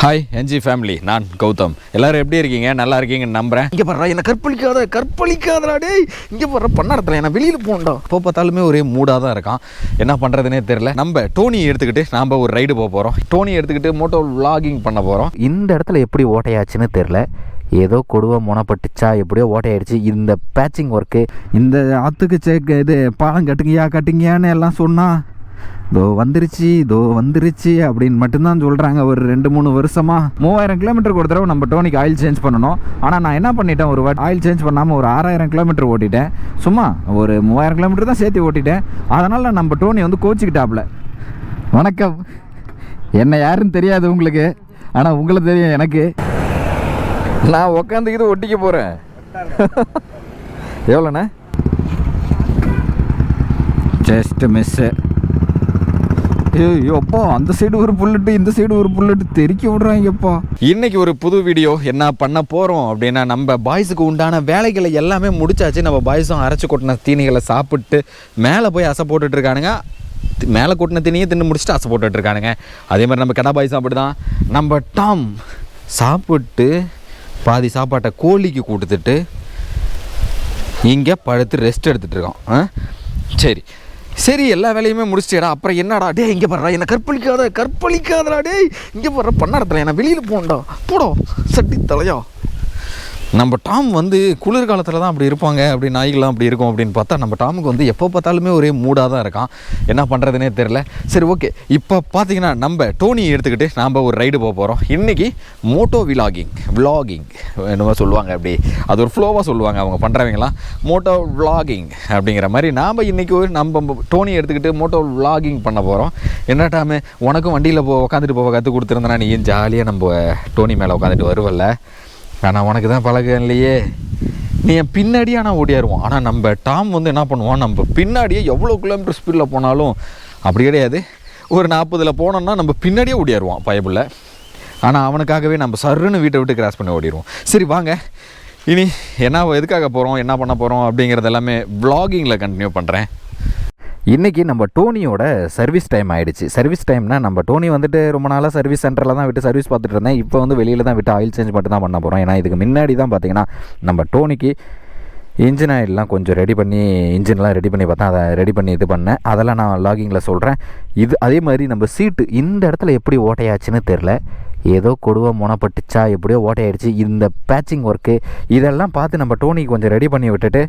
Hi NG family நான் கௌதம். எல்லாரும் எப்படி இருக்கீங்க? நல்லா இருக்கீங்கன்னு நம்புறேன். இங்கே பாரு என்ன கற்பழிக்காத கற்பழிக்காதடா டேய். இங்கே பாரு பண்ணாரத்தில் நான் வெளியில் போகண்டா இப்போ பார்த்தாலுமே ஒரே மூடாக தான் இருக்கான். என்ன பண்ணுறதுனே தெரில நம்ம டோனி எடுத்துக்கிட்டு நாம் ஒரு ரைடு போக போகிறோம் டோனி எடுத்துக்கிட்டு மோட்டோ vlogging பண்ண போகிறோம் இந்த இடத்துல எப்படி ஓட்டையாச்சுன்னு தெரில ஏதோ கொடுவை முனப்பட்டுச்சா எப்படியோ ஓட்டையாயிடுச்சு. இந்த பேட்சிங் ஒர்க்கு இந்த ஆத்துக்கு இது பாலம் கட்டுங்கயா கட்டுங்கயான்னு எல்லாம் சொன்னா இதோ வந்துருச்சு இதோ வந்துருச்சு அப்படின்னு மட்டும்தான் சொல்கிறாங்க ஒரு ரெண்டு மூணு வருஷமாக மூவாயிரம் கிலோமீட்டருக்கு ஒரு தடவை நம்ம டோனிக்கு ஆயில் சேஞ்ச் பண்ணணும். ஆனால் நான் என்ன பண்ணிட்டேன்? ஒரு ஆயில் சேஞ்ச் பண்ணாமல் ஒரு ஆறாயிரம் கிலோமீட்டர் ஓட்டிட்டேன். சும்மா ஒரு மூவாயிரம் கிலோமீட்டர் தான் சேர்த்து ஓட்டிட்டேன். அதனால் நம்ம டோனி வந்து கோச்சிக்கிட்டாப்புல. வணக்கம். என்ன யாருன்னு தெரியாது உங்களுக்கு. ஆனால் உங்களுக்கு தெரியும் எனக்கு. நான் உக்காந்துக்கிட்டு ஒட்டிக்க போகிறேன் எவ்வளோண்ணே? ஜஸ்ட் மிஸ்ஸு ஐயோப்பா அந்த சைடு ஒரு புல்லட்டு இந்த சைடு ஒரு புல்லட்டு தெறிக்க விடுறாங்கப்பா. இன்னைக்கு ஒரு புது வீடியோ என்ன பண்ண போகிறோம் அப்படின்னா நம்ம பாய்ஸுக்கு உண்டான வேலைகளை எல்லாமே முடிச்சாச்சு. நம்ம பாய்ஸும் அரைச்சி கொட்டின தீனிகளை சாப்பிட்டு மேலே போய் அசை போட்டுட்டு இருக்கானுங்க. மேலே கொட்டின தீனியை தின்னு முடிச்சுட்டு அசை போட்டுட்டு இருக்கானுங்க. அதே மாதிரி நம்ம கடா பாய்ஸும் அப்படி தான் நம்ம டாம் சாப்பிட்டு பாதி சாப்பாட்டை கோழிக்கு கொடுத்துட்டு இங்கே படுத்து ரெஸ்ட் எடுத்துகிட்டு இருக்கோம் ஆ? சரி. சரி எல்லா வேலையுமே முடிச்சிட்டேடா. அப்புறம் என்னடா? டே இங்கே பாடுறா என்ன கற்பழிக்காத கற்பழிக்காதடா டேய். இங்கே பாடுற பண்ணாரத்தில் என்ன வெளியில் போகண்டா போடோ சட்டி தலையா. நம்ம டாம் வந்து குளிர்காலத்தில் தான் அப்படி இருப்பாங்க அப்படி நாய்கள்லாம் அப்படி இருக்கும் அப்படின்னு பார்த்தா நம்ம டாமுக்கு வந்து எப்போ பார்த்தாலுமே ஒரே மூடாக தான் இருக்கான். என்ன பண்ணுறதுனே தெரில சரி ஓகே இப்போ பார்த்தீங்கன்னா நம்ம டோனி எடுத்துக்கிட்டு நாம் ஒரு ரைடு போக போகிறோம் இன்றைக்கி மோட்டோ விலாகிங் விலாகிங் என்னமோ சொல்லுவாங்க அப்படி. அது ஒரு ஃப்ளோவாக சொல்லுவாங்க அவங்க பண்ணுறவங்களாம் மோட்டோ விலாகிங் அப்படிங்கிற மாதிரி நாம் இன்றைக்கி ஒரு நம்ம டோனி எடுத்துக்கிட்டு மோட்டோ விலாகிங் பண்ண போகிறோம் என்ன டாமு உனக்கும் வண்டியில் போ உட்காந்துட்டு போக கற்றுக் கொடுத்துருந்தனா நீ ஜாலியாக நம்ம டோனி மேலே உட்காந்துட்டு வருவல்ல. ஆனால் உனக்கு தான் பழக்கம் இல்லையே. நீ என் பின்னாடியே ஆனால் ஓடியாருவோம் ஆனால் நம்ம டாம் வந்து என்ன பண்ணுவான்? நம்ம பின்னாடியே எவ்வளோ கிலோமீட்டர் ஸ்பீடில் போனாலும் அப்படி கிடையாது. ஒரு நாற்பதில் போனோம்னா நம்ம பின்னாடியே ஓடியாருவான் பயபுள்ள. ஆனால் அவனுக்காகவே நம்ம சருன்னு வீட்டை விட்டு கிராஸ் பண்ணி ஓடிடுவோம் சரி வாங்க. இனி என்ன எதுக்காக போகிறோம் என்ன பண்ண போகிறோம் அப்படிங்கிறது எல்லாமே vloggingல கண்டினியூ பண்ணுறேன் இன்றைக்கி நம்ம டோனியோட சர்வீஸ் டைம் ஆயிடுச்சு. சர்வீஸ் டைம்னா நம்ம டோனி வந்துட்டு ரொம்ப நாளாக சர்வீஸ் சென்டரில் தான் விட்டு சர்வீஸ் பார்த்துட்டு இருந்தேன். இப்போ வந்து வெளியில் தான் விட்டு ஆயில் சேஞ்ச் மட்டும் தான் பண்ண போகிறோம் ஏன்னா இதுக்கு முன்னாடி தான் பார்த்தீங்கன்னா நம்ம டோனிக்கு இன்ஜின் ஆயிலெலாம் கொஞ்சம் ரெடி பண்ணி இன்ஜின்லாம் ரெடி பண்ணி பார்த்தா அதை ரெடி பண்ணி இது பண்ணேன். அதெல்லாம் நான் லாகிங்கில் சொல்கிறேன் இது அதே மாதிரி நம்ம சீட்டு இந்த இடத்துல எப்படி ஓட்டையாச்சுன்னு தெரில ஏதோ கொடுவை முனப்பட்டுச்சா எப்படியோ ஓட்டையாயிடுச்சு. இந்த பேட்சிங் ஒர்க்கு இதெல்லாம் பார்த்து நம்ம டோனிக்கு கொஞ்சம் ரெடி பண்ணி விட்டுட்டு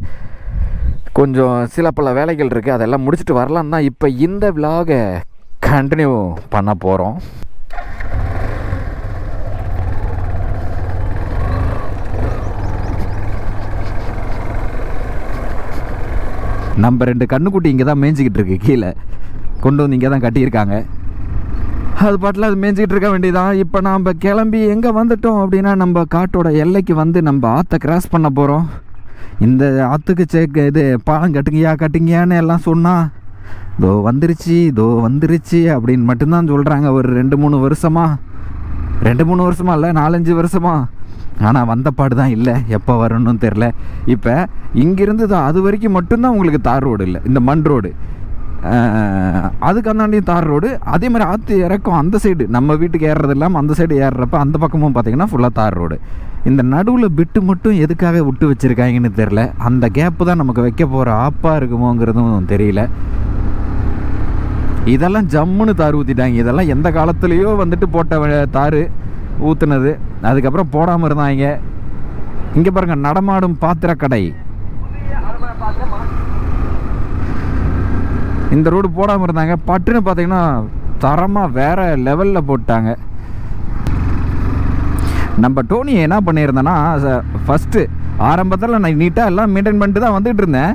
கொஞ்சம் சில பல வேலைகள் இருக்குது அதெல்லாம் முடிச்சுட்டு வரலாம் தான் இப்போ இந்த விலாகை கண்டினியூ பண்ண போகிறோம் நம்ம ரெண்டு கண்ணுக்குட்டி இங்கே தான் மேய்ஞ்சிக்கிட்டு இருக்கு கீழே. கொண்டு வந்து இங்கே தான் கட்டியிருக்காங்க. அது பாட்டில் அது மேய்ஞ்சிக்கிட்டு இருக்க வேண்டியதான் இப்போ நாம் கிளம்பி எங்கே வந்துட்டோம் அப்படின்னா நம்ம காட்டோட எல்லைக்கு வந்து நம்ம ஆற்றை கிராஸ் பண்ண போகிறோம் இந்த ஆற்றுக்கு சேர்க்க இது பாலம் கட்டுங்கயா கட்டுங்கயான்னு எல்லாம் சொன்னால் இதோ வந்துருச்சு இதோ வந்துருச்சு அப்படின்னு மட்டும்தான் சொல்கிறாங்க ஒரு ரெண்டு மூணு வருஷமா ரெண்டு மூணு வருஷமா இல்லை நாலஞ்சு வருஷமா. ஆனால் வந்தப்பாடு தான் இல்லை எப்போ வரணும்னு தெரில இப்போ இங்கேருந்து தான் அது வரைக்கும் மட்டும்தான் உங்களுக்கு தார் ரோடு இல்லை இந்த மண் ரோடு. அதுக்கு அந்தாண்டியும் தார் ரோடு. அதே மாதிரி ஆற்று இறக்கம் அந்த சைடு நம்ம வீட்டுக்கு ஏறுறது இல்லாமல் அந்த சைடு ஏறுறப்ப அந்த பக்கமும் பார்த்தீங்கன்னா ஃபுல்லாக தார் ரோடு. இந்த நடுவில் பிட்டு மட்டும் எதுக்காக விட்டு வச்சுருக்காங்கன்னு தெரில அந்த கேப்பு தான் நமக்கு வைக்க போகிற ஆப்பாக இருக்குமோங்கிறதும் தெரியல. இதெல்லாம் ஜம்முன்னு தார் ஊற்றிட்டாங்க இதெல்லாம் எந்த காலத்துலேயோ வந்துட்டு போட்ட தார் ஊற்றுனது அதுக்கப்புறம் போடாமல் இருந்தாங்க. இங்கே பாருங்க நடமாடும் பாத்திரக்கடை. இந்த ரோடு போடாமல் இருந்தாங்க. பட்டுன்னு பார்த்தீங்கன்னா தரமாக வேறு லெவலில் போட்டாங்க. நம்ம டோனி என்ன பண்ணியிருந்தேன்னா ஃபஸ்ட்டு ஆரம்பத்தில் நான் நீட்டாக எல்லாம் மெயின்டைன் பண்ணிட்டு தான் வந்துட்டு இருந்தேன்.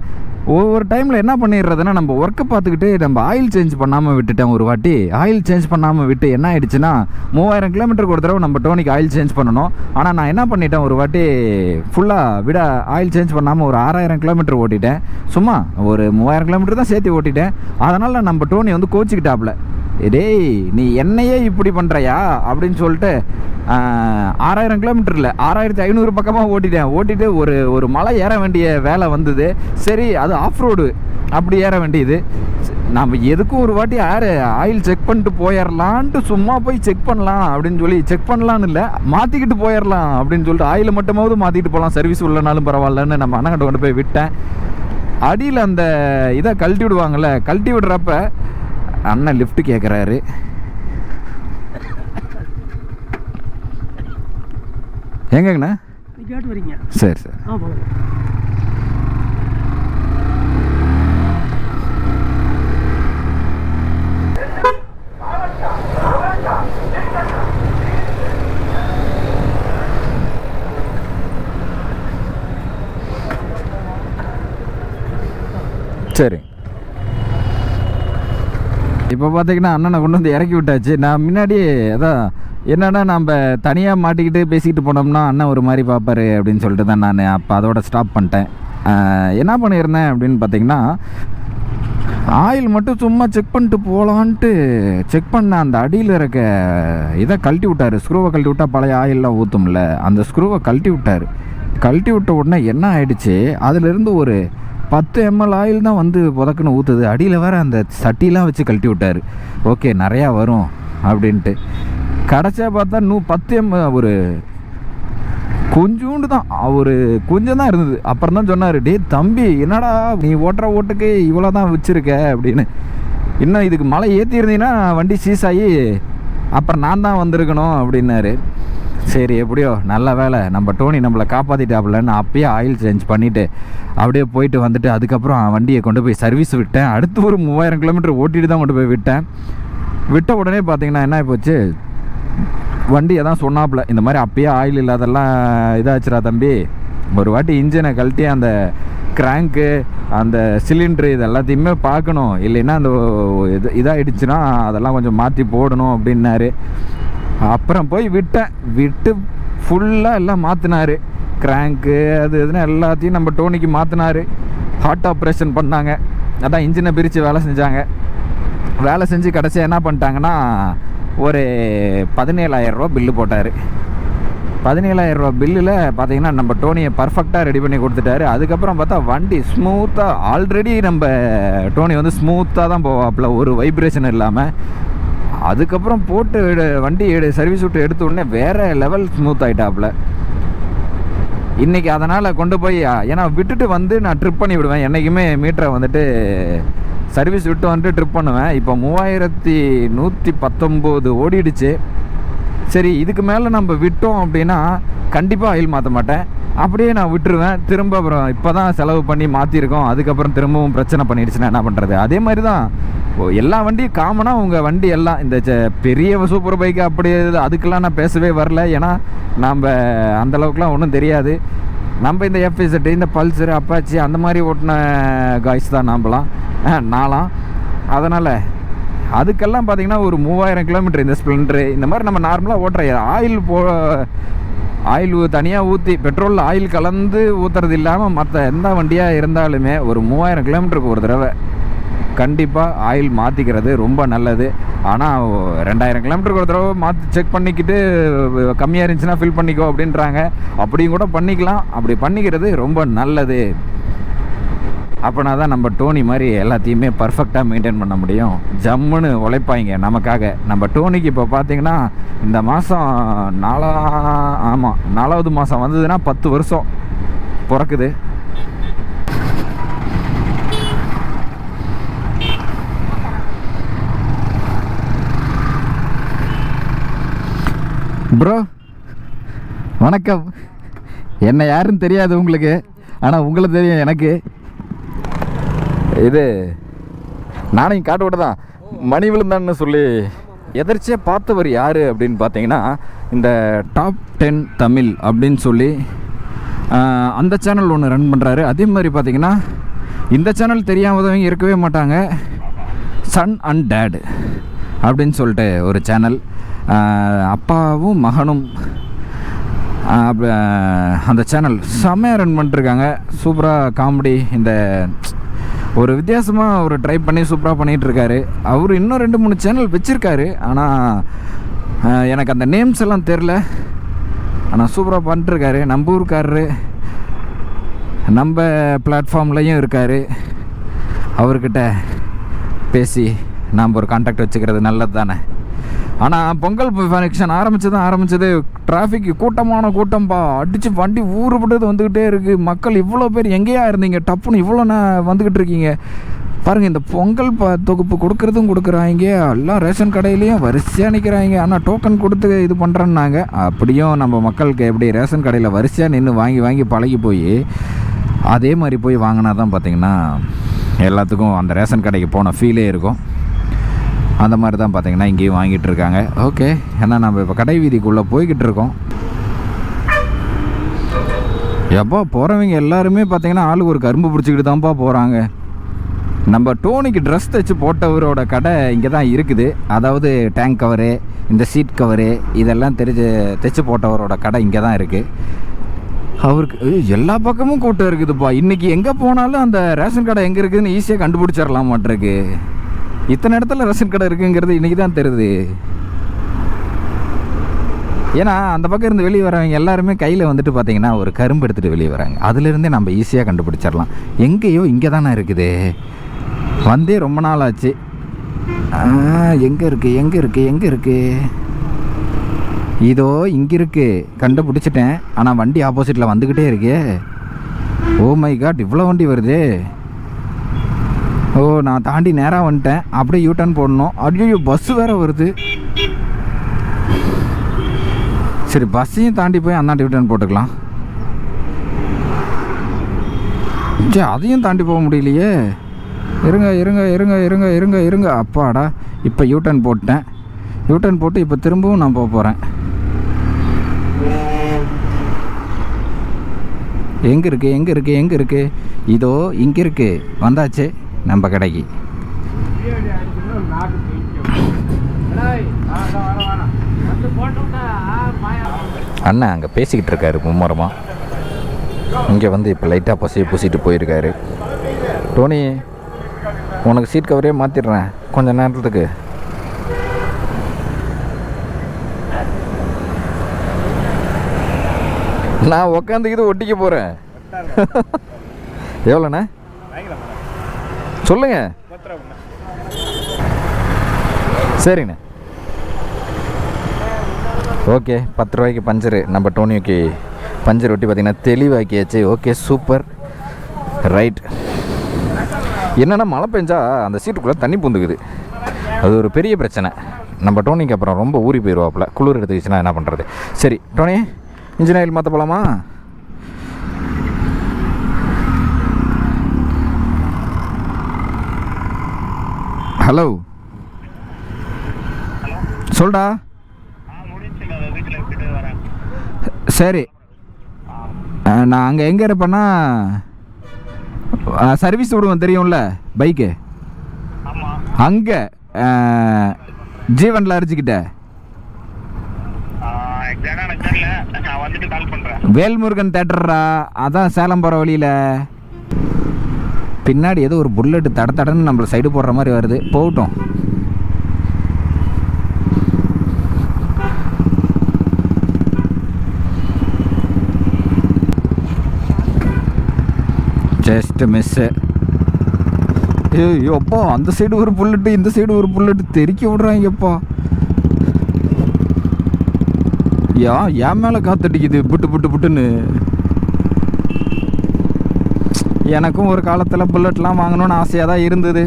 ஒவ்வொரு டைமில் என்ன பண்ணிடுறதுன்னா நம்ம ஒர்க்கை பார்த்துக்கிட்டு நம்ம ஆயில் சேஞ்ச் பண்ணாமல் விட்டுட்டேன் ஒரு வாட்டி. ஆயில் சேஞ்ச் பண்ணாமல் விட்டு என்ன ஆயிடுச்சுன்னா மூவாயிரம் கிலோமீட்டருக்கு ஒரு தடவை நம்ம டோனிக்கு ஆயில் சேஞ்ச் பண்ணணும். ஆனால் நான் என்ன பண்ணிட்டேன் ஒரு வாட்டி ஃபுல்லாக விட ஆயில் சேஞ்ச் பண்ணாமல் ஒரு ஆறாயிரம் கிலோமீட்டர் ஓட்டிட்டேன். சும்மா ஒரு மூவாயிரம் கிலோமீட்டர் தான் சேர்த்து ஓட்டிட்டேன். அதனால் நம்ம டோனி வந்து கோச்சிக்கிட்டாப்புல. டேய் நீ என்னையே இப்படி பண்ணுறையா அப்படின்னு சொல்லிட்டு ஆறாயிரம் கிலோமீட்டர் இல்லை ஆறாயிரத்தி ஐநூறு பக்கமாக ஓட்டிட்டேன். ஓட்டிட்டு ஒரு ஒரு மலை ஏற வேண்டிய வேலை வந்தது. சரி அது ஆஃப் ரோடு அப்படி ஏற வேண்டியது. நம்ம எதுக்கும் ஒரு வாட்டி யார் ஆயில் செக் பண்ணிட்டு போயிடலான்ட்டு சும்மா போய் செக் பண்ணலாம் அப்படின்னு சொல்லி செக் பண்ணலான்னு இல்லை மாற்றிக்கிட்டு போயிடலாம் அப்படின்னு சொல்லிட்டு ஆயிலை மட்டுமாவது மாற்றிக்கிட்டு போகலாம் சர்வீஸ் உள்ளனாலும் பரவாயில்லன்னு நம்ம அண்ணங்கிட்ட கொண்டு போய் விட்டேன். அடியில் அந்த இதை கழட்டி விடுவாங்கள்ல கழட்டி விடுறப்ப அண்ணன் லிஃப்ட் கேட்குறாரு எங்கங்கண்ணா? சரி சரி. ஆ போகலாம் சரி இப்போ பார்த்தீங்கன்னா அண்ணனை கொண்டு வந்து இறக்கி விட்டாச்சு. நான் முன்னாடி அதான் என்னன்னா நம்ம தனியாக மாட்டிக்கிட்டு பேசிக்கிட்டு போனோம்னா அண்ணன் ஒரு மாதிரி பார்ப்பாரு அப்படின்னு சொல்லிட்டு தான் நான் அப்போ அதோட ஸ்டாப் பண்ணிட்டேன். என்ன பண்ணியிருந்தேன் அப்படின்னு பார்த்தீங்கன்னா ஆயில் மட்டும் சும்மா செக் பண்ணிட்டு போகலான்ட்டு செக் பண்ண அந்த அடியில் இருக்க இதை கழட்டி விட்டார். ஸ்க்ரூவை கழட்டி விட்டால் பழைய ஆயிலெலாம் ஊற்றும்ல அந்த ஸ்க்ரூவை கழட்டி விட்டார். கழட்டி விட்ட உடனே என்ன ஆயிடுச்சு? அதுலேருந்து ஒரு பத்து எம்எல் ஆயில் தான் வந்து புதக்குன்னு ஊற்றுது அடியில் வேறு அந்த சட்டிலாம் வச்சு கழட்டி விட்டார். ஓகே நிறையா வரும் அப்படின்ட்டு. கடைசியாக பார்த்தா நூ பத்து எம் ஒரு கொஞ்சோண்டு தான். ஒரு கொஞ்சம் தான் இருந்தது. அப்புறம் தான் சொன்னார் டே தம்பி என்னடா நீ ஓட்டுற ஓட்டுக்கு இவ்வளோ தான் வச்சுருக்க? அப்படின்னு. இன்னும் இதுக்கு மழை ஏற்றிருந்தீங்கன்னா வண்டி சீஸ் ஆகி அப்புறம் நான் தான் வந்திருக்கணும் அப்படின்னாரு. சரி எப்படியோ நல்ல வேலை நம்ம டோனி நம்மளை காப்பாற்றிட்டாப்புலன்னு அப்பயே ஆயில் சேஞ்ச் பண்ணிவிட்டு அப்படியே போயிட்டு வந்துட்டு அதுக்கப்புறம் வண்டியை கொண்டு போய் சர்வீஸ் விட்டேன். அடுத்து ஒரு மூவாயிரம் கிலோமீட்டர் ஓட்டிட்டு தான் கொண்டு போய் விட்டேன். விட்ட உடனே பார்த்தீங்கன்னா என்ன போச்சு வண்டியை தான் சொன்னாப்புல இந்த மாதிரி அப்பயே ஆயில் இல்லாதெல்லாம் இதாச்சுரா தம்பி. ஒரு வாட்டி இன்ஜினை கழட்டி அந்த கிராங்க்கு அந்த சிலிண்ட்ரு இது எல்லாத்தையுமே பார்க்கணும். இல்லைன்னா அந்த இது இதாகிடுச்சுன்னா அதெல்லாம் கொஞ்சம் மாற்றி போடணும் அப்படின்னாரு. அப்புறம் போய் விட்டேன். விட்டு ஃபுல்லாக எல்லாம் மாற்றினார் கிராங்க்கு அது இதுன்னு எல்லாத்தையும் நம்ம டோனிக்கு மாற்றினார் ஹார்ட் ஆப்ரேஷன் பண்ணாங்க. அதான் இன்ஜினை பிரித்து வேலை செஞ்சாங்க. வேலை செஞ்சு கடைசியாக என்ன பண்ணிட்டாங்கன்னா ஒரு பதினேழாயிரரூபா பில்லு போட்டார். பதினேழாயிரரூபா பில்லில் பார்த்தீங்கன்னா நம்ம டோனியை பர்ஃபெக்டாக ரெடி பண்ணி கொடுத்துட்டாரு. அதுக்கப்புறம் பார்த்தா வண்டி ஸ்மூத்தாக ஆல்ரெடி நம்ம டோனி வந்து ஸ்மூத்தாக தான் போவாப்புல. ஒரு வைப்ரேஷன் இல்லாமல் அதுக்கப்புறம் போட்டு எடு- வண்டி எடு சர்வீஸ் விட்டு எடுத்த உடனே வேறு லெவல் ஸ்மூத் ஆகிட்டாப்புல இன்றைக்கி அதனால் கொண்டு போய் ஏன்னா விட்டுட்டு வந்து நான் ட்ரிப் பண்ணி விடுவேன். என்றைக்குமே மீட்டரை வந்துட்டு சர்வீஸ் விட்டு வந்துட்டு ட்ரிப் பண்ணுவேன். இப்போ மூவாயிரத்தி நூற்றி பத்தொம்போது ஓடிடுச்சு. சரி இதுக்கு மேலே நம்ம விட்டோம் அப்படின்னா கண்டிப்பாக ஆயில் மாற்ற மாட்டேன். அப்படியே நான் விட்டுருவேன். திரும்ப அப்புறம் இப்போ தான் செலவு பண்ணி மாற்றிருக்கோம் அதுக்கப்புறம் திரும்பவும் பிரச்சனை பண்ணிடுச்சுன்னா என்ன பண்ணுறது அதே மாதிரி தான் எல்லா வண்டியும் காமனாக உங்கள் வண்டி எல்லாம் இந்த ச- பெரிய சூப்பர் பைக்கு அப்படி இது அதுக்கெல்லாம் நான் பேசவே வரல. ஏன்னா நாம் அந்த அளவுக்குலாம் ஒன்றும் தெரியாது. நம்ம இந்த எஃப்எஸ்எட் இந்த பல்சர் அப்பாச்சி அந்த மாதிரி ஓட்டின காய்ஸ் தான் நாம்பலாம். நாலாம். அதனால் அதுக்கெல்லாம் பார்த்தீங்கன்னா ஒரு மூவாயிரம் கிலோமீட்டர் இந்த ஸ்ப்ளெண்டரு இந்த மாதிரி நம்ம நார்மலாக ஓட்டுற ஆயில் போ ஆயில் தனியாக ஊற்றி பெட்ரோலில் ஆயில் கலந்து ஊற்றுறது இல்லாமல் மற்ற எந்த வண்டியாக இருந்தாலுமே ஒரு மூவாயிரம் கிலோமீட்டருக்கு ஒரு தடவை கண்டிப்பாக ஆயில் மாற்றிக்கிறது ரொம்ப நல்லது. ஆனால் ரெண்டாயிரம் கிலோமீட்டருக்கு ஒரு தடவை மாற்றி செக் பண்ணிக்கிட்டு கம்மியாக இருந்துச்சுன்னா ஃபில் பண்ணிக்கோ அப்படின்றாங்க. அப்படியும் கூட பண்ணிக்கலாம். அப்படி பண்ணிக்கிறது ரொம்ப நல்லது. அப்போனா தான் நம்ம டோனி மாதிரி எல்லாத்தையுமே பர்ஃபெக்டாக மெயின்டைன் பண்ண முடியும். ஜம்முன்னு உழைப்பாங்க நமக்காக. நம்ம டோனிக்கு இப்போ பார்த்தீங்கன்னா இந்த மாதம் நாலா ஆமாம் நாலாவது மாதம் வந்ததுன்னா பத்து வருஷம் பிறக்குது. ப்ரோ வணக்கம். என்ன யாருன்னு தெரியாது உங்களுக்கு ஆனால் உங்களை தெரியும் எனக்கு. இது நானும் காட்டு விட தான் மணி விழுந்தான்னு சொல்லி எதர்ச்சியாக பார்த்தவர் யார் அப்படின்னு பார்த்தீங்கன்னா இந்த டாப் டென் தமிழ் அப்படின்னு சொல்லி அந்த சேனல் ஒன்று ரன் பண்ணுறாரு அதே மாதிரி பார்த்தீங்கன்னா இந்த சேனல் தெரியாதவங்க இருக்கவே மாட்டாங்க. சன் அண்ட் டேடு அப்படின்னு சொல்லிட்டு ஒரு சேனல் அப்பாவும் மகனும் அந்த சேனல் செம்மையாக ரன் பண்ணிட்டுருக்காங்க. சூப்பராக காமெடி இந்த ஒரு வித்தியாசமாக அவர் ட்ரை பண்ணி சூப்பராக பண்ணிகிட்ருக்காரு அவர் இன்னும் ரெண்டு மூணு சேனல் வச்சுருக்காரு. ஆனால் எனக்கு அந்த நேம்ஸ் எல்லாம் தெரில ஆனால் சூப்பராக பண்ணிட்டுருக்காரு. நம்ம ஊருக்காரரு நம்ம பிளாட்ஃபார்ம்லேயும் இருக்கார். அவர்கிட்ட பேசி நாம் ஒரு கான்டாக்ட் வச்சுக்கிறது நல்லது தானே ஆனால் பொங்கல் ஃபங்க்ஷன் ஆரம்பித்ததும் ஆரம்பித்தது டிராஃபிக் கூட்டமான கூட்டம்ப்பா அடித்து வண்டி ஊறுபட்டது வந்துக்கிட்டே இருக்குது மக்கள் இவ்வளோ பேர் எங்கேயா இருந்தீங்க? டப்புன்னு இவ்வளோ நான் வந்துக்கிட்டு இருக்கீங்க. பாருங்கள் இந்த பொங்கல் ப தொகுப்பு கொடுக்குறதும் கொடுக்குறாங்க. எல்லாம் ரேஷன் கடையிலையும் வரிசையாக நிற்கிறாங்க ஆனால் டோக்கன் கொடுத்து இது பண்ணுறேன்னாங்க அப்படியும் நம்ம மக்களுக்கு எப்படி ரேஷன் கடையில் வரிசையாக நின்று வாங்கி வாங்கி பழகி போய் அதே மாதிரி போய் வாங்கினா தான் பார்த்தீங்கன்னா எல்லாத்துக்கும் அந்த ரேஷன் கடைக்கு போன ஃபீலே இருக்கும். அந்த மாதிரி தான் பார்த்தீங்கன்னா இங்கேயும் வாங்கிட்டு இருக்காங்க ஓகே ஏன்னா நம்ம இப்போ கடை வீதிக்குள்ளே போய்கிட்டு இருக்கோம் எப்போ போகிறவங்க எல்லாருமே பார்த்தீங்கன்னா ஆளுக்கு ஒரு கரும்பு பிடிச்சிக்கிட்டு தான்ப்பா போகிறாங்க நம்ம டோனிக்கு ட்ரெஸ் தைச்சு போட்டவரோட கடை இங்கே தான் இருக்குது. அதாவது டேங்க் கவரு இந்த சீட் கவரு இதெல்லாம் தெரிஞ்சு தைச்சு போட்டவரோட கடை இங்கே தான் இருக்குது அவருக்கு எல்லா பக்கமும் கூட்டம் இருக்குதுப்பா. இன்றைக்கி எங்கே போனாலும் அந்த ரேஷன் கடை எங்கே இருக்குதுன்னு ஈஸியாக கண்டுபிடிச்சிடலாம் மாட்டிருக்கு. இத்தனை இடத்துல ரேஷன் கடை இருக்குங்கிறது இன்றைக்கி தான் தெரியுது. ஏன்னா அந்த பக்கம் இருந்து வெளியே வரவங்க எல்லாருமே கையில் வந்துட்டு பார்த்தீங்கன்னா ஒரு கரும்பு எடுத்துகிட்டு வெளியே வராங்க. அதுலேருந்தே நம்ம ஈஸியாக கண்டுபிடிச்சிடலாம். எங்கேயோ இங்கே தானே இருக்குது. வந்தே ரொம்ப நாள் ஆச்சு. எங்கே இருக்குது எங்கே இருக்குது எங்கே இருக்குது இதோ இங்கே இருக்குது கண்டுபிடிச்சிட்டேன். ஆனால் வண்டி ஆப்போசிட்டில் வந்துக்கிட்டே இருக்கே. ஓ oh மை காட் இவ்வளோ வண்டி வருது. ஓ நான் தாண்டி நேராக வந்துட்டேன். அப்படியே யூ டர்ன் போடணும். ஐயோ பஸ்ஸு வேறு வருது. சரி பஸ்ஸையும் தாண்டி போய் அந்தாண்டி யூ டர்ன் போட்டுக்கலாம். சரி அதையும் தாண்டி போக முடியலையே. இருங்க இருங்க இருங்க இருங்க இருங்க இருங்க. அப்பாடா இப்போ யூ டர்ன் போட்டேன். யூ டர்ன் போட்டு இப்போ திரும்பவும் நான் போக போகிறேன் எங்கே இருக்கு எங்கே இருக்கு எங்கே இருக்கு? இதோ இங்கே இருக்கு. வந்தாச்சு. நம்ம கடைக்கு. அண்ணா அங்கே பேசிக்கிட்டு இருக்காரு மும்மரமாக இங்கே வந்து இப்போ லைட்டாக பசியை பூசிட்டு போயிருக்காரு. டோனி உனக்கு சீட் கவரே மாற்றிடுறேன் கொஞ்ச நேரத்துக்கு. நான் உக்காந்துக்கிட்டு ஒட்டிக்க போகிறேன் எவ்வளோண்ணே? சொல்லுங்க. சரிண்ணே. ஓகே பத்து ரூபாய்க்கு பஞ்சரு. நம்ம டோனியோக்கு பஞ்சர் ஒட்டி பார்த்தீங்கன்னா தெளிவாக்கியாச்சு ஓகே சூப்பர். ரைட். என்னென்னா மழை பெஞ்சா அந்த சீட்டுக்குள்ளே தண்ணி பூந்துக்குது. அது ஒரு பெரிய பிரச்சனை. நம்ம டோனிக்கு அப்புறம் ரொம்ப ஊறி போயிடுவாப்புல குளிர் எடுத்துக்கிச்சுன்னா என்ன பண்ணுறது சரி டோனி இன்ஜின் ஆயில் மாற்ற போகலாமா ஹலோ. சொல்டா. சரி. நான் அங்கே எங்கே இருப்பேன்னா சர்வீஸ் விடுவேன் தெரியும்ல பைக்கு அங்கே ஜீவனில் அரிச்சிக்கிட்ட வேல்முருகன் தேட்டர்ரா அதான் சேலம் போகிற வழியில். பின்னாடி ஏதோ ஒரு புல்லட்டு தட தடன்னு நம்மளை சைடு போடுற மாதிரி வருது. போகட்டும். ஜஸ்ட் மிஸ்ஸு ஏய் அப்பா அந்த சைடு ஒரு புல்லட்டு இந்த சைடு ஒரு புல்லட்டு தெறிக்க விட்றாங்கப்பா. யா என் மேலே காத்தடிக்குது. புட்டு புட்டு புட்டுன்னு. எனக்கும் ஒரு காலத்தில் புல்லட்லாம் வாங்கணும்னு ஆசையாக தான் இருந்தது.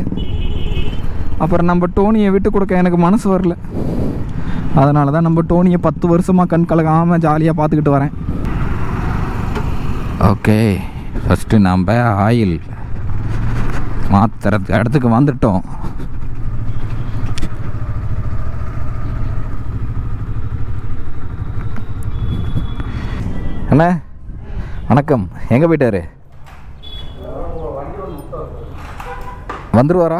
அப்புறம் நம்ம டோனியை விட்டு கொடுக்க எனக்கு மனசு வரல. அதனால தான் நம்ம டோனியை பத்து வருஷமாக கண் கலகாமல் ஜாலியாக பார்த்துக்கிட்டு வரேன். ஓகே ஃபஸ்ட்டு நம்ம ஆயில் மாத்துறது இடத்துக்கு வந்துட்டோம். அண்ணா வணக்கம். எங்கே போயிட்டாரு? வந்துருவாரா?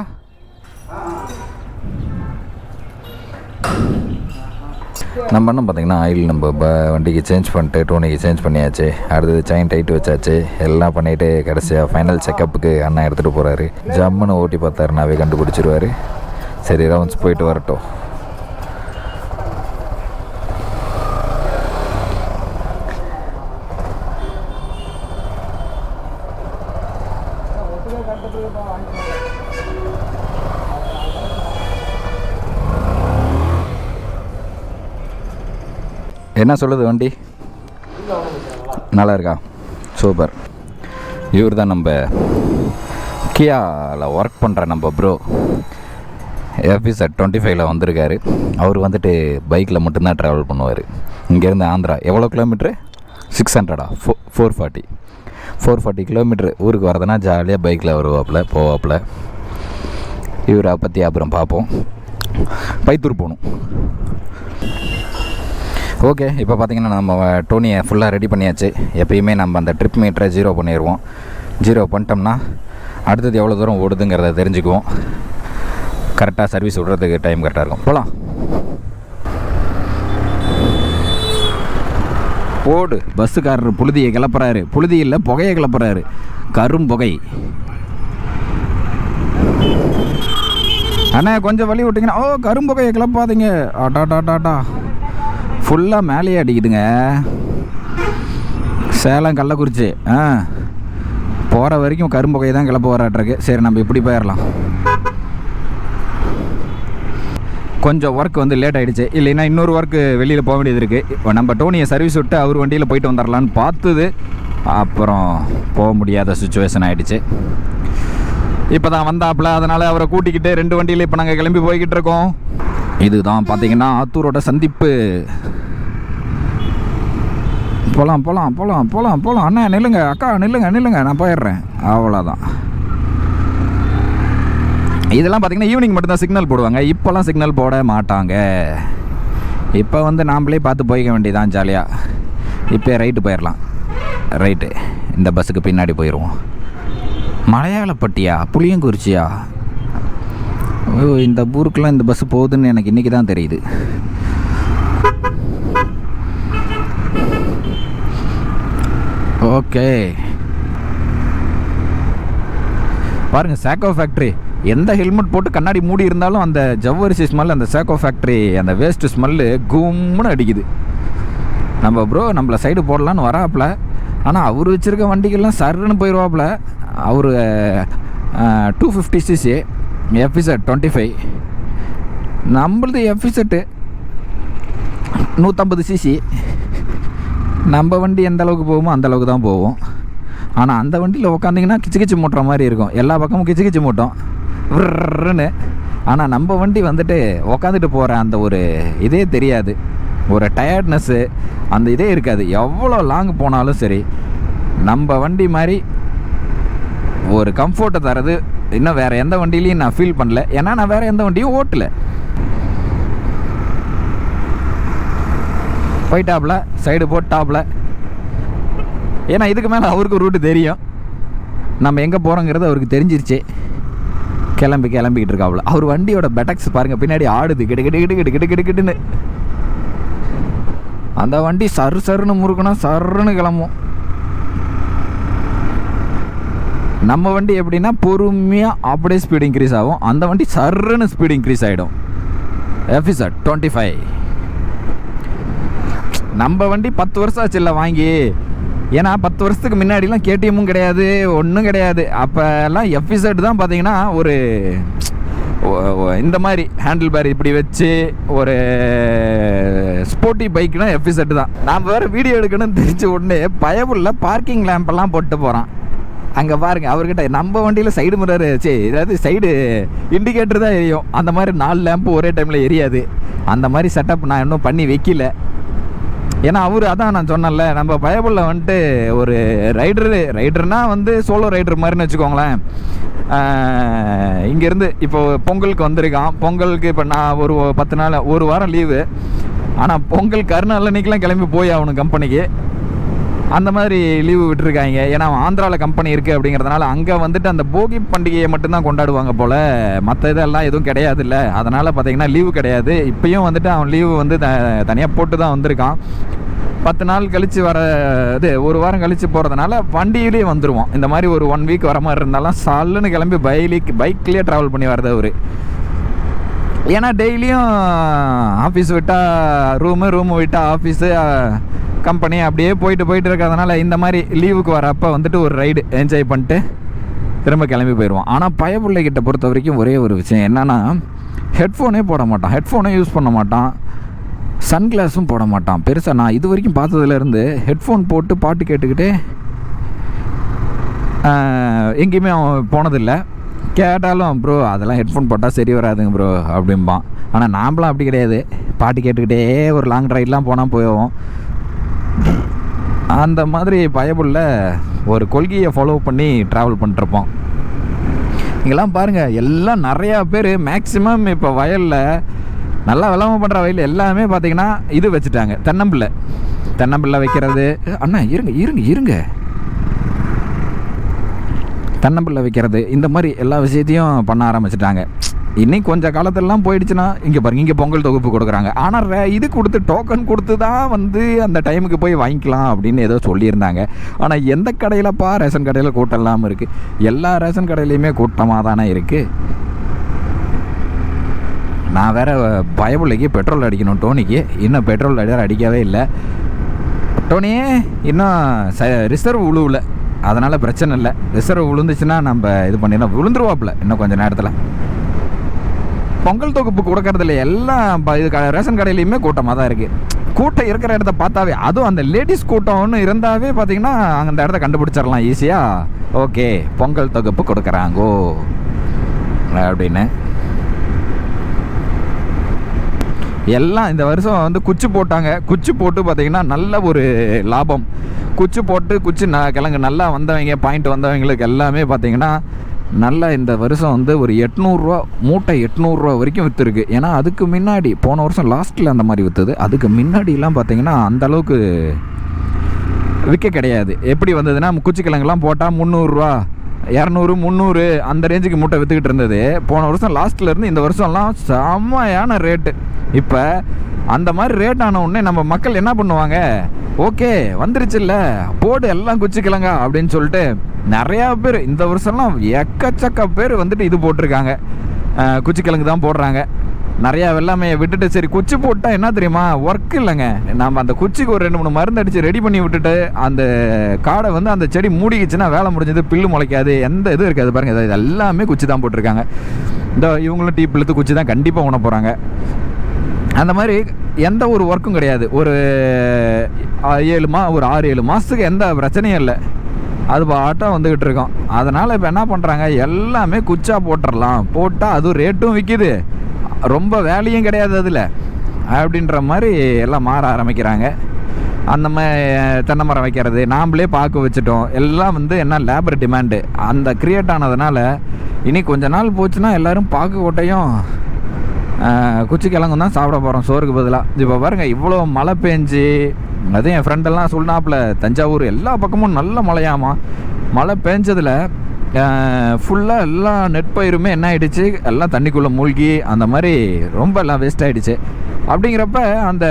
நம்ம என்ன பார்த்தீங்கன்னா ஆயில் நம்ம இப்போ வண்டிக்கு சேஞ்ச் பண்ணிட்டு டோனிக்கு சேஞ்ச் பண்ணியாச்சு. அடுத்தது செயின் டைட் வச்சாச்சு. எல்லாம் பண்ணிவிட்டு கடைசியாக ஃபைனல் செக்கப்புக்கு அண்ணா எடுத்துகிட்டு போகிறாரு ஜம்முன்னு ஓட்டி பார்த்தாருனாவே கண்டுபிடிச்சிருவாரு. சரி ரவுண்ட்ஸ் போயிட்டு வரட்டும். என்ன சொல்லுது வண்டி? நல்லா இருக்கா சூப்பர். இவர் தான் நம்ம கியாவில் ஒர்க் பண்ணுற நம்ம ப்ரோ எஃபிசட் டுவெண்ட்டி ஃபைவ்ல வந்திருக்காரு. அவர் வந்துட்டு பைக்கில் மட்டும்தான் ட்ராவல் பண்ணுவார். இங்கேருந்து ஆந்திரா. எவ்வளோ kilometre six ஹண்ட்ரடா four four forty four forty kilometre ஊருக்கு வரதுனா ஜாலியாக பைக்கில் வருவாப்புல போவாப்புல. இவரை பற்றி அப்புறம் பார்ப்போம். பைத்தூர் போகணும். ஓகே இப்போ பார்த்தீங்கன்னா நம்ம டோனியை ஃபுல்லாக ரெடி பண்ணியாச்சு. எப்பயுமே நம்ம அந்த ட்ரிப் மீட்டரை ஜீரோ பண்ணிடுவோம் ஜீரோ பண்ணிட்டோம்னா அடுத்தது எவ்வளோ தூரம் ஓடுதுங்கிறத தெரிஞ்சுக்குவோம். கரெக்டாக சர்வீஸ் விடுறதுக்கு டைம் கரெக்டாக இருக்கும். போகலாம் ஓடு. பஸ்ஸுக்காரர் புழுதியை கிளப்புறாரு. புழுதி இல்லை புகையை கிளப்புறாரு. கரும் புகை. அண்ணா கொஞ்சம் வழி விட்டிங்கன்னா ஓ கரும்புகையை கிளப்பாதீங்க. ஆட்டா டாட்டா ஃபுல்லாக மேலேயே அடிக்குதுங்க. சேலம் கள்ளக்குறிச்சி ஆ. போகிற வரைக்கும் கரும்புகையை தான் கிளப்ப வராட்டிருக்கு. சரி நம்ம இப்படி போயிடலாம் கொஞ்சம் ஒர்க் வந்து லேட் ஆகிடுச்சு இல்லைன்னா இன்னொரு ஒர்க்கு வெளியில் போக வேண்டியது இருக்குது இப்போ நம்ம டோனியை சர்வீஸ் விட்டு அவர் வண்டியில் போயிட்டு வந்துடலான்னு பார்த்தது. அப்புறம் போக முடியாத சுச்சுவேஷன் ஆகிடுச்சு இப்போ தான் வந்தாப்புல அதனால் அவரை கூட்டிக்கிட்டு ரெண்டு வண்டியில் இப்போ நாங்கள் கிளம்பி போய்கிட்டு இருக்கோம். இதுதான் பார்த்தீங்கன்னா ஆத்தூரோட சந்திப்பு. போகலாம் போகலாம் போகலாம் போகலாம் போகலாம் அண்ணா நில்லுங்க. அக்கா நில்லுங்க நில்லுங்க. நான் போயிடுறேன். அவ்வளோதான் இதெல்லாம் பார்த்தீங்கன்னா ஈவினிங் மட்டும்தான் சிக்னல் போடுவாங்க. இப்போல்லாம் சிக்னல் போட மாட்டாங்க. இப்போ வந்து நாம்ளே பார்த்து போய்க்க வேண்டியதான் ஜாலியாக இப்போ ரைட்டு போயிடலாம் ரைட்டு இந்த பஸ்ஸுக்கு பின்னாடி போயிடுவோம் மலையாளப்பட்டியா? புளியங்குறிச்சியா? ஓ இந்த ஊருக்கெலாம் இந்த பஸ்ஸு போகுதுன்னு எனக்கு இன்றைக்கி தான் தெரியுது. ஓகே பாருங்கள் சேக்கோ ஃபேக்ட்ரி எந்த ஹெல்மெட் போட்டு கண்ணாடி மூடி இருந்தாலும் அந்த ஜவ்வரிசி ஸ்மெல் அந்த சேக்கோ ஃபேக்ட்ரி அந்த வேஸ்ட் ஸ்மெல்லு கும்முன்னு அடிக்குது. நம்ம ப்ரோ நம்மளை சைடு போடலான்னு வராப்புல. ஆனால் அவர் வச்சுருக்க வண்டிகள்லாம் சர்ன்னு போயிடுவாப்புல அவர் two fifty CC FZ twenty five நம்மளது எஃபிசட்டு நூற்றம்பது சிசி நம்ம வண்டி எந்த அளவுக்கு போகுமோ அந்த அளவுக்கு தான் போவோம். ஆனால் அந்த வண்டியில் உக்காந்திங்கன்னா கிச்சு கிச்சு மூட்டுற மாதிரி இருக்கும். எல்லா பக்கமும் கிச்சு கிச்சு மூட்டும். விர்ருன்னு. ஆனால் நம்ம வண்டி வந்துட்டு உக்காந்துட்டு போகிற அந்த ஒரு இதே தெரியாது. ஒரு டயர்ட்னஸ்ஸு அந்த இதே இருக்காது. எவ்வளோ லாங் போனாலும் சரி நம்ம வண்டி மாதிரி ஒரு கம்ஃபர்ட்டை தரது. இன்னும் வேறு எந்த வண்டியிலையும் நான் ஃபீல் பண்ணல. ஏன்னா நான் வேறு எந்த வண்டியும் ஓட்டலை. போயிட்டாப்புல சைடு போட்டாப்புல ஏன்னா இதுக்கு மேலே அவருக்கு ரூட்டு தெரியும். நம்ம எங்கே போகிறோங்கிறது அவருக்கு தெரிஞ்சிருச்சு. கிளம்பி கிளம்பிக்கிட்டு இருக்காப்புல. அவர் வண்டியோட பெட்டக்ஸ் பாருங்கள் பின்னாடி ஆடுது. கிடு கிடு கிடு கிடு கிடு கிடு கிடுன்னு. அந்த வண்டி சரு சருன்னு முறுக்கணும் சருன்னு கிளம்பும். நம்ம வண்டி எப்படின்னா பொறுமையாக அப்படியே ஸ்பீடு இன்க்ரீஸ் ஆகும். அந்த வண்டி சருன்னு ஸ்பீடு இன்க்ரீஸ் ஆகிடும் எஃபிசட் டுவெண்ட்டி ஃபைவ் நம்ம வண்டி பத்து வருஷம் ஆச்சு இல்லை வாங்கி. ஏன்னா பத்து வருஷத்துக்கு முன்னாடிலாம் கேடிஎம்மும் கிடையாது ஒன்றும் கிடையாது. அப்போல்லாம் எஃபிசட் தான் பார்த்தீங்கன்னா ஒரு இந்த மாதிரி ஹேண்டில் பேர் இப்படி வச்சு ஒரு ஸ்போர்ட்டி பைக்னா எஃபிசட் தான். நாம் வேறு வீடியோ எடுக்கணும்னு தெரிஞ்ச உடனே பயபுள்ள பார்க்கிங் லேம்பெல்லாம் போட்டு போகிறான் அங்கே பாருங்க அவர்கிட்ட நம்ம வண்டியில் சைடு மிரர் சரி ஏதாவது சைடு இண்டிகேட்டர் தான் எரியும். அந்த மாதிரி நாலு லேம்பு ஒரே டைமில் எரியாது. அந்த மாதிரி செட்டப் நான் இன்னும் பண்ணி வைக்கல. ஏன்னா அவர் அதான் நான் சொன்னேன்ல நம்ம பயபுள்ள வந்துட்டு ஒரு ரைடரு ரைடர்னா வந்து சோலோ ரைடர் மாதிரின்னு வச்சுக்கோங்களேன். இங்கேருந்து இப்போ பொங்கலுக்கு வந்திருக்கான். பொங்கலுக்கு இப்போ நான் ஒரு பத்து நாள் ஒரு வாரம் லீவு ஆனால் பொங்கல் கருநாள் அன்னைக்கெலாம் கிளம்பி போய் ஆகணும் கம்பெனிக்கு அந்த மாதிரி லீவு விட்டுருக்காங்க. ஏன்னா ஆந்திராவில் கம்பெனி இருக்குது அப்படிங்கிறதுனால அங்கே வந்துட்டு அந்த போகி பண்டிகையை மட்டும்தான் கொண்டாடுவாங்க போல். மற்ற இதெல்லாம் எதுவும் கிடையாது இல்லை அதனால் பார்த்தீங்கன்னா லீவு கிடையாது. இப்பயும் வந்துட்டு அவன் லீவு வந்து த தனியாக போட்டு தான் வந்திருக்கான். பத்து நாள் கழித்து வர இது ஒரு வாரம் கழித்து போகிறதுனால வண்டியிலே வந்துடுவோம் இந்த மாதிரி ஒரு ஒன் வீக் வர மாதிரி இருந்தாலும் சல்லுன்னு கிளம்பி பைலிக் பைக்லேயே ட்ராவல் பண்ணி வரது அவர். ஏன்னா டெய்லியும் ஆஃபீஸ் விட்டால் ரூமு ரூமு விட்டால் ஆஃபீஸு கம்பெனி அப்படியே போயிட்டு போயிட்டு இருக்கிறதுனால இந்த மாதிரி லீவுக்கு வரப்போ வந்துட்டு ஒரு ரைடு என்ஜாய் பண்ணிட்டு திரும்ப கிளம்பி போயிடுவோம் ஆனால் பயப்பிள்ளைகிட்ட பொறுத்த வரைக்கும் ஒரே ஒரு விஷயம் என்னென்னா ஹெட்ஃபோனே போட மாட்டான். ஹெட்ஃபோனே யூஸ் பண்ண மாட்டான். சன்கிளாஸும் போட மாட்டான். பெருசாக நான் இது வரைக்கும் பார்த்ததுலேருந்து ஹெட்ஃபோன் போட்டு பாட்டு கேட்டுக்கிட்டே எங்கேயுமே அவன் போனதில்லை. கேட்டாலும் ப்ரோ அதெல்லாம் ஹெட்ஃபோன் போட்டால் சரி வராதுங்க ப்ரோ அப்படிம்பான். ஆனால் நாம்பளாம் அப்படி கிடையாது. பாட்டு கேட்டுக்கிட்டே ஒரு லாங் ட்ரைவ்லாம் போனால் போயிடுவோம் அந்த மாதிரி பயபுள்ள ஒரு கொள்கையை ஃபாலோ பண்ணி ட்ராவல் பண்ணிட்டுருப்போம். இங்கெல்லாம் பாருங்கள் எல்லாம் நிறையா பேர் மேக்ஸிமம் இப்போ வயலில் நல்லா விளாம பண்ணுற வயலில் எல்லாமே பார்த்தீங்கன்னா இது வச்சுட்டாங்க தென்னம்பிள்ளை. தென்னம்பிள்ளை வைக்கிறது. அண்ணா இருங்க இருங்க இருங்க. தென்னம்பிள்ளை வைக்கிறது. இந்த மாதிரி எல்லா விஷயத்தையும் பண்ண ஆரம்பிச்சிட்டாங்க. இன்னைக்கு கொஞ்சம் காலத்திலலாம் போயிடுச்சுன்னா இங்கே பாருங்க இங்கே பொங்கல் தொகுப்பு கொடுக்குறாங்க. ஆனால் ரே- இது கொடுத்து டோக்கன் கொடுத்து தான் வந்து அந்த டைமுக்கு போய் வாங்கிக்கலாம் அப்படின்னு ஏதோ சொல்லியிருந்தாங்க. ஆனால் எந்த கடையிலப்பா ரேஷன் கடையில் கூட்டம் இல்லாமல் இருக்குது எல்லா ரேஷன் கடையிலையுமே கூட்டமாக தானே இருக்குது நான் வேற பயபுள்ளைக்கு பெட்ரோல் அடிக்கணும் டோனிக்கு. இன்னும் பெட்ரோல் அடி அடிக்கவே இல்லை. டோனி இன்னும் ச ரிசர்வ் உழுவில். அதனால் பிரச்சனை இல்லை. ரிசர்வ் விழுந்துச்சுன்னா நம்ம இது பண்ணிடலாம். விழுந்துருவாப்புல இன்னும் கொஞ்சம் நேரத்தில். பொங்கல் தொகுப்பு கொடுக்கறதுல எல்லாம் ப- இது க- ரேஷன் கடையிலையுமே கூட்டமாக தான் இருக்குது கூட்டம் இருக்கிற இடத்த பார்த்தாவே அதுவும் அந்த லேடிஸ் கூட்டம்னு இருந்தாவே பார்த்தீங்கன்னா அந்த இடத்த கண்டுபிடிச்சிடலாம் ஈஸியாக ஓகே பொங்கல் தொகுப்பு கொடுக்குறாங்கோ. அப்படின்னு. எல்லாம் இந்த வருஷம் வந்து குச்சி போட்டாங்க. குச்சி போட்டு பார்த்தீங்கன்னா நல்ல ஒரு லாபம். குச்சி போட்டு குச்சி ந கிழங்கு நல்லா வந்தவங்க பாயிண்ட் வந்தவங்களுக்கு எல்லாமே பார்த்தீங்கன்னா நல்ல இந்த வருஷம் வந்து ஒரு எட்நூறுரூவா மூட்டை எட்நூறுரூவா வரைக்கும் விற்றுருக்கு ஏன்னா அதுக்கு முன்னாடி போன வருஷம் லாஸ்ட்டில் அந்த மாதிரி விற்றுது அதுக்கு முன்னாடிலாம் பார்த்தீங்கன்னா அந்தளவுக்கு விற்க கிடையாது. எப்படி வந்ததுன்னா குச்சிக்கிழங்குலாம் போட்டால் முந்நூறுரூவா இரநூறு முந்நூறு அந்த ரேஞ்சுக்கு மூட்டை விற்றுக்கிட்டு இருந்தது. போன வருஷம் லாஸ்ட்லேருந்து இந்த வருஷம்லாம் செம்மையான ரேட்டு இப்போ அந்த மாதிரி ரேட் ஆன உடனே நம்ம மக்கள் என்ன பண்ணுவாங்க? ஓகே வந்துருச்சுல்ல. போடு எல்லாம் குச்சிக்கலங்க அப்படின்னு சொல்லிட்டு நிறையா பேர் இந்த வருஷம்லாம் எக்கச்சக்க பேர் வந்துட்டு இது போட்டிருக்காங்க. குச்சிக்கிழங்கு தான் போடுறாங்க. நிறையா வெள்ளாமையை விட்டுட்டு சரி குச்சி போட்டால் என்ன தெரியுமா? ஒர்க் இல்லைங்க. நம்ம அந்த குச்சிக்கு ஒரு ரெண்டு மூணு மருந்து அடித்து ரெடி பண்ணி விட்டுட்டு அந்த காடை வந்து அந்த செடி மூடிக்கிச்சுன்னா வேலை முடிஞ்சது பில்லு முளைக்காது எந்த இதுவும் இருக்காது பாருங்கள் இது இது எல்லாமே குச்சி தான் போட்டிருக்காங்க. இந்த இவங்களும் டீ பிழுத்து குச்சி தான் கண்டிப்பாக உண போகிறாங்க அந்த மாதிரி எந்த ஒரு ஒர்க்கும் கிடையாது. ஒரு ஏழு மா ஒரு ஆறு ஏழு மாதத்துக்கு எந்த பிரச்சனையும் இல்லை. அது பாட்டம் வந்துக்கிட்டு இருக்கோம். அதனால் இப்போ என்ன பண்ணுறாங்க எல்லாமே குச்சா போட்டுடலாம் போட்டால் அதுவும் ரேட்டும் விற்கிது ரொம்ப வேலையும் கிடையாது அதில். அப்படின்ற மாதிரி எல்லாம் மாற ஆரம்பிக்கிறாங்க. அந்த மாதிரி தென்னை மரம் வைக்கிறது நாம்ளே பார்க்க வச்சுட்டோம். எல்லாம் வந்து என்ன லேபர் டிமாண்டு அந்த க்ரியேட் ஆனதுனால இனி கொஞ்ச நாள் போச்சுன்னா எல்லோரும் பாக்கு கோட்டையும் குச்சிக்கிழங்கு குச்சி கிழங்கும் தான் சாப்பிட போகிறோம் சோறுக்கு பதிலாக இப்போ பாருங்கள் இவ்வளோ மழை பெஞ்சு அதுவும் என் ஃப்ரெண்டெல்லாம் சொன்னாப்புல தஞ்சாவூர் எல்லா பக்கமும் நல்ல மழையாமா. மழை பெஞ்சதில் ஃபுல்லாக எல்லா நெற்பயிருமே என்ன ஆகிடுச்சு எல்லாம் தண்ணிக்குள்ளே மூழ்கி அந்த மாதிரி ரொம்ப எல்லாம் வேஸ்ட் ஆகிடுச்சு அப்படிங்கிறப்ப அந்த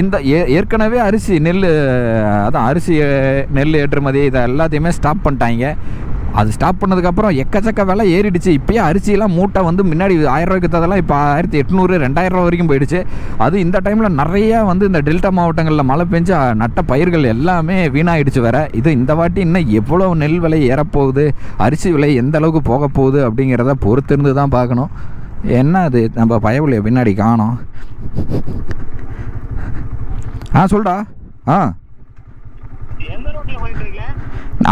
இந்த ஏ ஏற்கனவே அரிசி நெல் அதான் அரிசி நெல் ஏற்றுமதி இதை எல்லாத்தையுமே ஸ்டாப் பண்ணிட்டாங்க. அது ஸ்டாப் பண்ணதுக்கப்புறம் எக்கச்சக்க விலை ஏறிடுச்சு. இப்போயே அரிசியெல்லாம் மூட்டை வந்து முன்னாடி ஆயிரம் ரூபாய்க்கு இப்போ ஆயிரத்தி எட்நூறு ரெண்டாயிரம் ரூபா வரைக்கும் போயிடுச்சு. அது இந்த டைமில் நிறையா வந்து இந்த டெல்டா மாவட்டங்களில் மழை பெஞ்சு நட்ட பயிர்கள் எல்லாமே வீணாயிடுச்சு வேற. இது இந்த வாட்டி இன்னும் எவ்வளோ நெல் விலை ஏறப்போகுது அரிசி விலை எந்த அளவுக்கு போக போகுது அப்படிங்கிறத பொறுத்திருந்து தான் பார்க்கணும். என்ன அது? நம்ம பயவுலைய பின்னாடி காணோம். ஆ சொல்டா ஆ.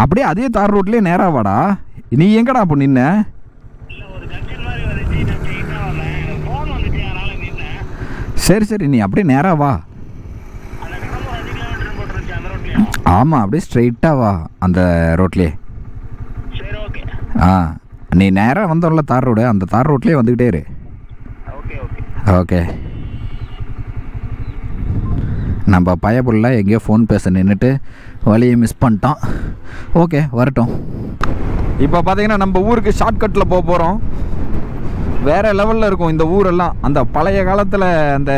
அப்படியே அதே தார் ரோட்லேயே நேராக வாடா. நீ எங்கடா இப்போ நின்ன? சரி சரி நீ அப்படியே நேராக வா. ஆமாம் அப்படியே ஸ்ட்ரைட்டாக வா அந்த ரோட்லேயே. ஆ நீ நேராக வந்தோம்ல தார் ரோடு அந்த தார் ரோட்லேயே வந்துக்கிட்டே இரு. ஓகே. நம்ம பயபுள்ள எங்கேயோ ஃபோன் பேச நின்றுட்டு வழியை மிஸ் பண்ணிட்டோம். ஓகே வரட்டும். இப்போ பார்த்தீங்கன்னா நம்ம ஊருக்கு ஷார்ட்கட்டில் போக போகிறோம் வேறு லெவலில் இருக்கும் இந்த ஊரெல்லாம். அந்த பழைய காலத்தில் அந்த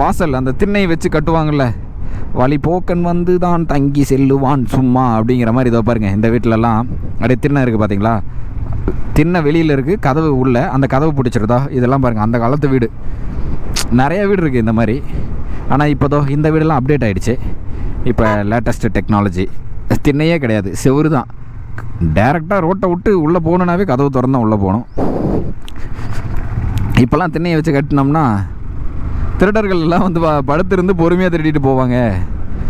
வாசல் அந்த திண்ணை வச்சு கட்டுவாங்கள்ல வழி போக்கன் வந்து தான் தங்கி செல்லுவான் சும்மா அப்படிங்கிற மாதிரி இதோ பாருங்கள் இந்த வீட்டிலலாம் அப்படியே திண்ணை இருக்குது பார்த்தீங்களா திண்ணை வெளியில் இருக்குது கதவு உள்ளே. அந்த கதவு பிடிச்சிருதா? இதெல்லாம் பாருங்கள் அந்த காலத்து வீடு. நிறைய வீடு இருக்குது இந்த மாதிரி. ஆனால் இப்போதோ இந்த வீடெல்லாம் அப்டேட் ஆகிடுச்சு இப்போ லேட்டஸ்ட்டு டெக்னாலஜி திண்ணையே கிடையாது செவரு தான் டேரெக்டாக ரோட்டை விட்டு உள்ளே போகணுன்னாவே கதவு திறந்தா உள்ளே போகணும். இப்போல்லாம் திண்ணையை வச்சு கட்டினோம்னா திருடர்கள் எல்லாம் வந்து படுத்திருந்து பொறுமையாக திருடிட்டு போவாங்க.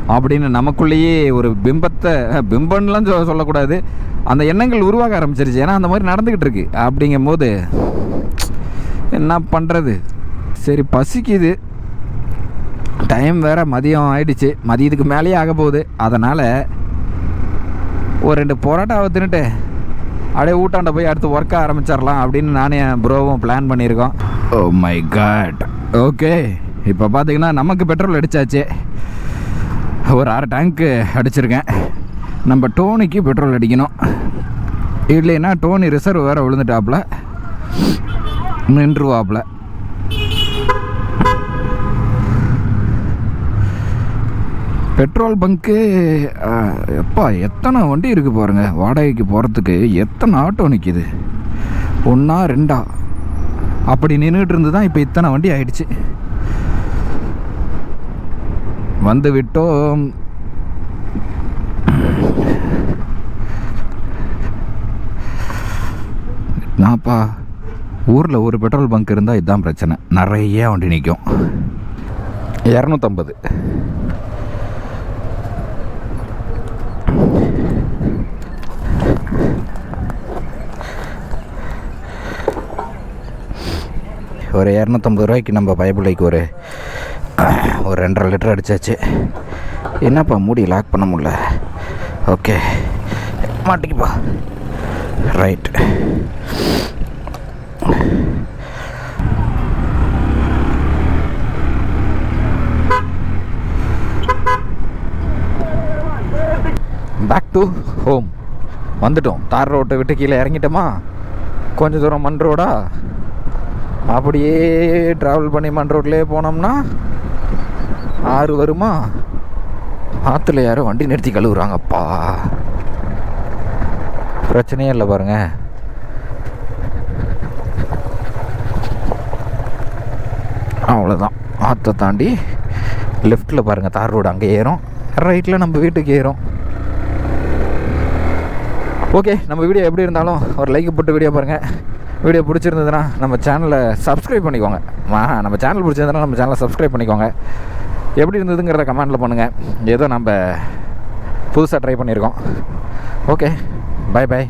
அப்படின்னு நமக்குள்ளேயே ஒரு பிம்பத்தை அஹ், பிம்பம்லாம் சொல்ல சொல்லக்கூடாது. அந்த எண்ணங்கள் உருவாக ஆரம்பிச்சிருச்சு. ஏன்னா அந்த மாதிரி நடந்துக்கிட்டு இருக்கு. அப்படிங்கும்போது என்ன பண்ணுறது சரி பசிக்குது. டைம் வேற மதியம் ஆயிடுச்சு. மதியத்துக்கு மேலேயே ஆக போகுது. அதனால் ஒரு ரெண்டு பரோட்டாவை தின்னுட்டு அப்படியே ஊட்டாண்ட போய் அடுத்து ஒர்க்க ஆரம்பிச்சிடலாம் அப்படின்னு நானே என் ப்ரோவும் பிளான் பண்ணியிருக்கோம். ஓ மை காட் ஓகே இப்போ பார்த்தீங்கன்னா நமக்கு பெட்ரோல் அடித்தாச்சு ஒரு அரை டேங்க்கு அடிச்சிருக்கேன். நம்ம டோனிக்கு பெட்ரோல் அடிக்கணும். இல்லைன்னா டோனி ரிசர்வ் வேறு விழுந்துட்டாப்புல. நின்றுவாப்புல. பெட்ரோல் பங்க்கு எப்பா எத்தனை வண்டி இருக்குது பாருங்கள் வாடகைக்கு போகிறதுக்கு எத்தனை ஆட்டோ நிற்கிது ஒன்றா ரெண்டா? அப்படி நின்றுட்டு இருந்து தான் இப்போ இத்தனை வண்டி ஆயிடுச்சு. வந்து விட்டோம். நான்ப்பா ஊரில் ஒரு பெட்ரோல் பங்க் இருந்தால் இதுதான் பிரச்சனை. நிறைய வண்டி நிற்கும் இரநூத்தம்பது. ஒரு இரநூத்தம்பது ரூபாய்க்கு நம்ம பைபிளைக்கு ஒரு ஒரு ரெண்டரை லிட்டர் அடித்தாச்சு என்னப்பா மூடி லாக் பண்ண முடில ஓகே மாட்டிக்குப்பா. ரைட் பேக் டு ஹோம் வந்துட்டோம். தார் ரோட்டை விட்டு கீழே இறங்கிட்டோமா? கொஞ்சம் தூரம் மண் ரோடா? அப்படியே ட்ராவல் பண்ணி மண் ரோட்லேயே போனோம்னா ஆறு வருமா? ஆற்றுல யாரும் வண்டி நிறுத்தி கழுவுறாங்கப்பா. பிரச்சனையே இல்லை பாருங்க. அவ்வளோதான் ஆற்றை தாண்டி லெஃப்ட்டில் பாருங்கள் தார் ரோடு அங்கே ஏறும். ரைட்டில் நம்ம வீட்டுக்கு ஏறும். ஓகே நம்ம வீடியோ எப்படி இருந்தாலும் ஒரு லைக் போட்டு வீடியோ பாருங்கள் வீடியோ பிடிச்சிருந்ததுன்னா நம்ம சேனலை சப்ஸ்கிரைப் பண்ணிக்கோங்க. ஆ நம்ம சேனல் பிடிச்சிருந்ததுன்னா நம்ம சேனலை சப்ஸ்கிரைப் பண்ணிக்கோங்க. எப்படி இருந்ததுங்கிறத கமெண்டில் பண்ணுங்கள் ஏதோ நம்ம புதுசாக ட்ரை பண்ணியிருக்கோம். Okay bye by